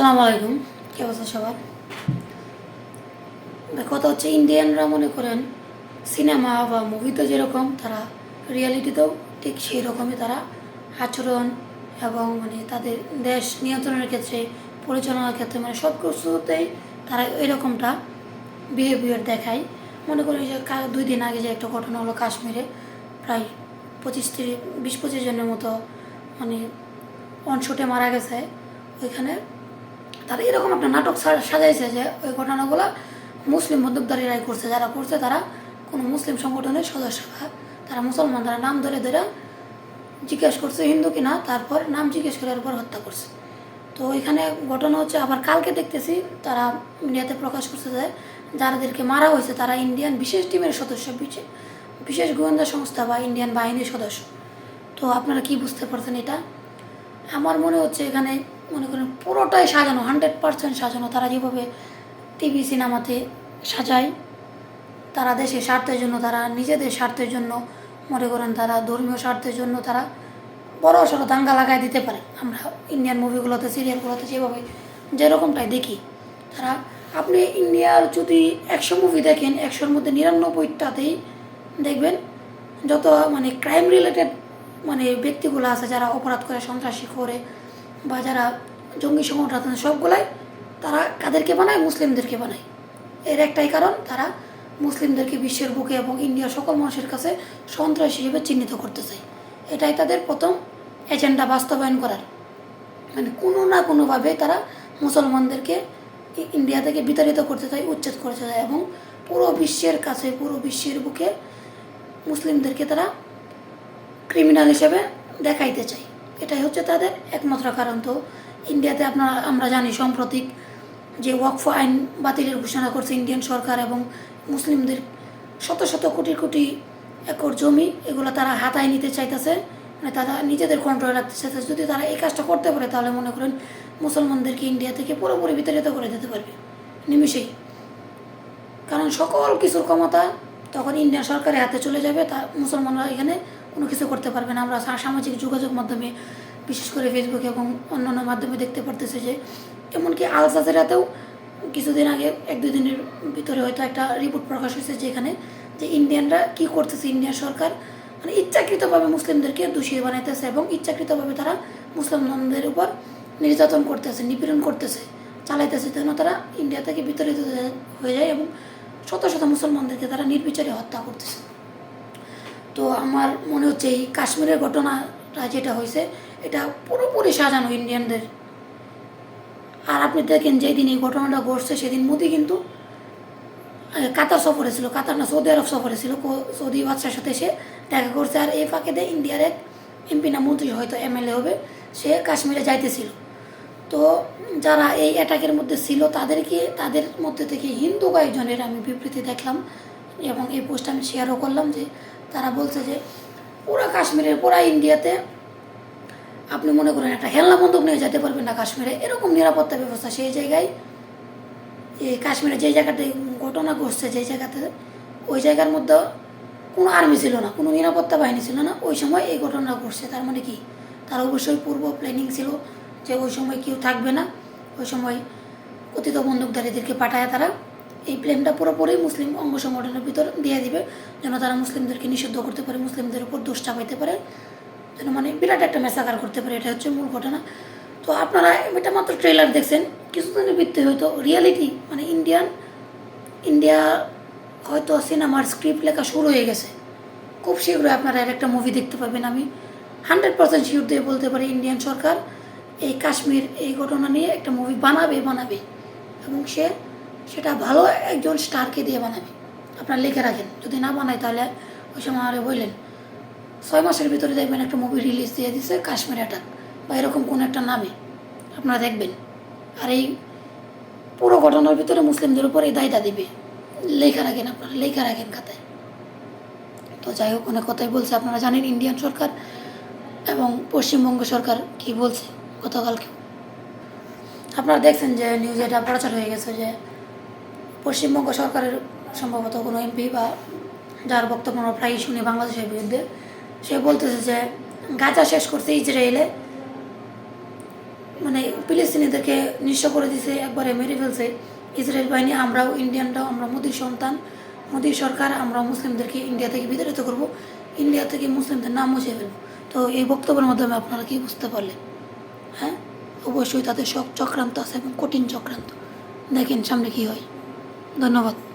আসসালামু আলাইকুম। কে অবস্থা সবার? কথা হচ্ছে ইন্ডিয়ানরা মনে করেন, সিনেমা বা মুভিতে যেরকম, তারা রিয়ালিটিতেও ঠিক সেই রকমই তারা আচরণ এবং মানে তাদের দেশ নিয়ন্ত্রণের ক্ষেত্রে, পরিচালনার ক্ষেত্রে মানে সব কিছুতেই তারা এরকমটা বিহেভিয়ার দেখায়। মনে করি যে দুই দিন আগে যে একটা ঘটনা হলো কাশ্মীরে, প্রায় পঁচিশ তিরিশ, বিশ পঁচিশ জনের মতো মানে অনশুটে মারা গেছে। ওইখানে তারা এরকম একটা নাটক সাজাইছে যে ওই ঘটনাগুলো মুসলিম মধ্যদারীরাই করছে। যারা করছে তারা কোনো মুসলিম সংগঠনের সদস্য। তারা মুসলমান, তারা নাম ধরে ধরে জিজ্ঞেস করছে, হিন্দু কিনা তারপর নাম জিজ্ঞেস করার পর হত্যা করছে। তো ওইখানে ঘটনা হচ্ছে, আবার কালকে দেখতেছি, তারা মিডিয়াতে প্রকাশ করছে যে যারাদেরকে মারা হয়েছে, তারা ইন্ডিয়ান বিশেষ টিমের সদস্য, বিশে- বিশেষ গোয়েন্দা সংস্থা বা ইন্ডিয়ান বাহিনীর সদস্য। তো আপনারা কি বুঝতে পারছেন এটা? আমার মনে হচ্ছে এখানে মনে করেন পুরোটাই সাজানো হান্ড্রেড পার্সেন্ট সাজানো। তারা যেভাবে টিভি সিনেমাতে সাজায়, তারা দেশের স্বার্থের জন্য, তারা নিজেদের স্বার্থের জন্য, মনে করেন তারা ধর্মীয় স্বার্থের জন্য তারা বড় সড়ো দাঙ্গা লাগাই দিতে পারে। আমরা ইন্ডিয়ান মুভিগুলোতে সিরিয়ালগুলোতে যেভাবে, যেরকমটাই দেখি, তারা আপনি ইন্ডিয়ার যদি একশো মুভি দেখেন, একশোর মধ্যে নিরানব্বইটাতেই দেখবেন যত মানে ক্রাইম রিলেটেড মানে ব্যক্তিগুলো আছে, যারা অপরাধ করে, সন্ত্রাসী করে বা যারা জঙ্গি সংগঠন আছে সবগুলাই তারা কাদেরকে বানায়? মুসলিমদেরকে বানায়। এর একটাই কারণ, তারা মুসলিমদেরকে বিশ্বের বুকে এবং ইন্ডিয়ার সকল মানুষের কাছে সন্ত্রাসী হিসেবে চিহ্নিত করতে চায় এটাই তাদের প্রথম এজেন্ডা বাস্তবায়ন করার। মানে কোনো না কোনোভাবে তারা মুসলমানদেরকে ইন্ডিয়া থেকে বিতাড়িত করতে চায়, উচ্ছেদ করতে চায় এবং পুরো বিশ্বের কাছে, পুরো বিশ্বের বুকে মুসলিমদেরকে তারা ক্রিমিনাল হিসেবে দেখাইতে চাই এটাই হচ্ছে তাদের একমাত্র কারণ। তো ইন্ডিয়াতে আপনারা, আমরা জানি সাম্প্রতিক যে ওয়াকফ আইন বাতিলের ঘোষণা করছে ইন্ডিয়ান সরকার এবং মুসলিমদের শত শত কোটি কোটি একর জমি, এগুলো তারা হাতায় নিতে চাইতেছে। মানে তারা নিজেদের কন্ট্রোলে রাখতে চাইতেছে। যদি তারা এই কাজটা করতে পারে, তাহলে মনে করেন মুসলমানদেরকে ইন্ডিয়া থেকে পুরোপুরি বিতাড়িত করে দিতে পারবে। নিমিষেই। কারণ সকল কিছুর ক্ষমতা তখন ইন্ডিয়ান সরকারের হাতে চলে যাবে। তা মুসলমানরা এখানে কোনো কিছু করতে পারবে না। আমরা সামাজিক যোগাযোগ মাধ্যমে, বিশেষ করে ফেসবুক এবং অন্যান্য মাধ্যমে দেখতে পারতেছে যে, এমনকি আল জাজিরাতেও কিছুদিন আগে, এক দুই দিনের ভিতরে হয়তো একটা রিপোর্ট প্রকাশ হয়েছে যেখানে যে ইন্ডিয়ানরা কি করতেছে, ইন্ডিয়ান সরকার মানে ইচ্ছাকৃতভাবে মুসলিমদেরকে দোষী বানাইতেছে এবং ইচ্ছাকৃতভাবে তারা মুসলমানদের উপর নির্যাতন করতেছে, নিপীড়ন করতেছে, চালাইতেছে, যেন তারা ইন্ডিয়া থেকে বিতাড়িত হয়ে- হয়ে যায় এবং শত শত মুসলমানদেরকে তারা নির্বিচারে হত্যা করতেছে। তো আমার মনে হচ্ছে এই কাশ্মীরের ঘটনাটা যেটা হয়েছে, এটা পুরোপুরি সাজানো ইন্ডিয়ানদের। আর আপনি দেখেন যেদিন এই ঘটনাটা ঘটছে, সেদিন মোদি কিন্তু কাতার সফরে ছিল, কাতার না, সৌদি আরব সফরে ছিল সৌদি বাদশার সাথে সে দেখা করছে। আর এই ফাঁকে দিয়ে ইন্ডিয়ার এক এমপি না, মন্ত্রী হয়তো এমএলএ হবে, সে কাশ্মীরে যাইতেছিল। তো যারা এই অ্যাটাকের মধ্যে ছিল, তাদেরকে, তাদের মধ্যে থেকে হিন্দু কয়েকজনের আমি বিবৃতি দেখলাম এবং এই পোস্ট আমি শেয়ারও করলাম যে তারা বলছে যে, পুরো কাশ্মীরের, পুরা ইন্ডিয়াতে আপনি মনে করেন একটা হেলনা বন্দুক নিয়ে যেতে পারবেন না কাশ্মীরে। এরকম নিরাপত্তা ব্যবস্থা সেই জায়গায় এই কাশ্মীরে যে জায়গাতে ঘটনা ঘটছে, যে জায়গাতে, ওই জায়গার মধ্যে কোনো আর্মি ছিল না, কোনো নিরাপত্তা বাহিনী ছিল না। ওই সময় এই ঘটনা ঘটছে। তার মানে কি? তার অবশ্যই পূর্ব প্ল্যানিং ছিল যে ওই সময় কেউ থাকবে না। ওই সময় কথিত বন্দুকধারীদেরকে পাঠায় তারা। এই প্লেনটা পুরোপুরি মুসলিম অঙ্গ সংগঠনের ভিতর দিয়ে দিবে, যেন তারা মুসলিমদেরকে নিষিদ্ধ করতে পারে, মুসলিমদের উপর দোষ চাপাইতে পারে, যেন মানে বিরাট একটা মেসাকার করতে পারে, এটা হচ্ছে মূল ঘটনা। তো আপনারা এটা মাত্র ট্রেলার দেখছেন, কিছুদিনের ভিত্তি হয়তো রিয়ালিটি মানে ইন্ডিয়ান ইন্ডিয়া হয়তো সিনেমার স্ক্রিপ্ট লেখা শুরু হয়ে গেছে। খুব শীঘ্রই আপনারা এর একটা মুভি দেখতে পাবেন, আমি হান্ড্রেড পার্সেন্ট শিওর দিয়ে বলতে পারি ইন্ডিয়ান সরকার এই কাশ্মীর এই ঘটনা নিয়ে একটা মুভি বানাবে বানাবে। এবং সে সেটা ভালো একজন স্টারকে দিয়ে বানাবে। আপনার লিখে রাখেন। যদি না বানায় তাহলে ওই সময় আরে বললেন, ছয় মাসের ভিতরে দেখবেন একটা মুভি রিলিজ দিয়ে দিছে, কাশ্মীর অ্যাটাক বা এরকম কোনো একটা নামে। আপনারা দেখবেন। আর এই পুরো ঘটনার ভিতরে মুসলিমদের উপর এই দায়টা দিবে। লেখা রাখেন আপনারা, লেখা রাখেন খাতায়। তো যাই হোক, অনেক কথাই বলছে। আপনারা জানেন ইন্ডিয়ান সরকার এবং পশ্চিমবঙ্গ সরকার কি বলছে গতকালকে। আপনারা দেখছেন যে নিউজে এটা প্রচার হয়ে গেছে যে পশ্চিমবঙ্গ সরকারের সম্ভবত কোনো এমপি বা যার বক্তব্য আমরা প্রায়ই শুনি বাংলাদেশের বিরুদ্ধে, সে বলতেছে যে, গাজা শেষ করছে ইসরায়েলে। মানে ফিলিস্তিনিদেরকে নিঃস্ব করে দিছে, একবারে মেরে ফেলছে ইসরায়েল বাহিনী। আমরাও ইন্ডিয়ানরাও, আমরা মোদীর সন্তান মোদী সরকার, আমরা মুসলিমদেরকে ইন্ডিয়া থেকে বিতাড়িত করব, ইন্ডিয়া থেকে মুসলিমদের নাম মুছে ফেলব। তো এই বক্তব্যের মাধ্যমে আপনারা কি বুঝতে পারলেন? হ্যাঁ? অবশ্যই তাদের সব চক্রান্ত আছে এবং কঠিন চক্রান্ত। দেখেন সামনে কি হয়। ধন্যবাদ।